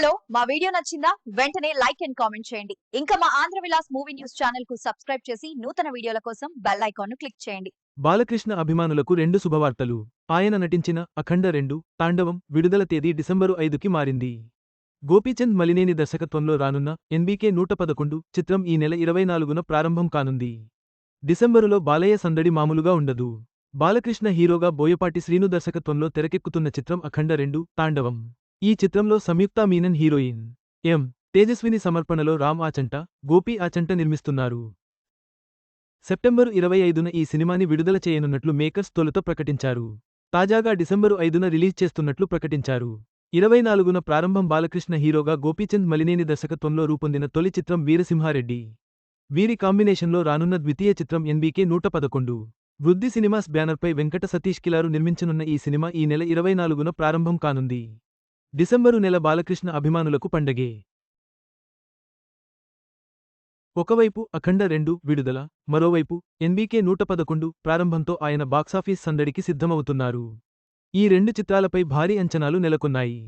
Hello మా video నచ్చిందా? వెంటనే లైక్ అండ్ కామెంట్ చేయండి. ఇంకా మా ఆంధ్ర విలాస్ మూవీ న్యూస్ ఛానల్కు సబ్స్క్రైబ్ చేసి నూతన వీడియోల కోసం బెల్ ఐకాన్ను క్లిక్ చేయండి. బాలకృష్ణ అభిమానులకు రెండు శుభవార్తలు. ఆయన నటించిన అఖండ రెండు తాండవం విడుదల తేదీ డిసెంబరు ఐదుకి మారింది. గోపీచంద్ మలినేని దర్శకత్వంలో రానున్న ఎన్బీకే నూట పదకొండు చిత్రం ఈ నెల ఇరవై నాలుగున ప్రారంభం కానుంది. డిసెంబరులో బాలయ్య సందడి మామూలుగా ఉండదు. బాలకృష్ణ హీరోగా బోయపాటి శ్రీను దర్శకత్వంలో తెరకెక్కుతున్న చిత్రం అఖండ రెండు తాండవం. ఈ చిత్రంలో సంయుక్తా మీనన్ హీరోయిన్ ఎం. తేజస్విని సమర్పణలో రామ్ ఆచంట గోపి ఆచంట నిర్మిస్తున్నారు. సెప్టెంబరు ఇరవై ఐదున ఈ సినిమాని విడుదల చేయనున్నట్లు మేకర్స్ తొలుత ప్రకటించారు. తాజాగా డిసెంబరు ఐదున రిలీజ్ చేస్తున్నట్లు ప్రకటించారు. ఇరవై నాలుగున ప్రారంభం బాలకృష్ణ హీరోగా గోపీచంద్ మలినేని దర్శకత్వంలో రూపొందిన తొలి చిత్రం వీరసింహారెడ్డి. వీరి కాంబినేషన్లో రానున్న ద్వితీయ చిత్రం ఎన్బీకే నూట పదకొండు. వృద్ధి సినిమాస్ బ్యానర్పై వెంకట సతీష్ కిలారు నిర్మించనున్న ఈ సినిమా ఈ నెల ఇరవై నాలుగున ప్రారంభం కానుంది. డిసెంబరు నెల బాలకృష్ణ అభిమానులకు పండగే. ఒకవైపు అఖండ రెండు విడుదల మరోవైపు ఎన్బీకే నూట పదకొండు ప్రారంభంతో ఆయన బాక్సాఫీస్ సందడికి సిద్ధమవుతున్నారు. ఈ రెండు చిత్రాలపై భారీ అంచనాలు నెలకొన్నాయి.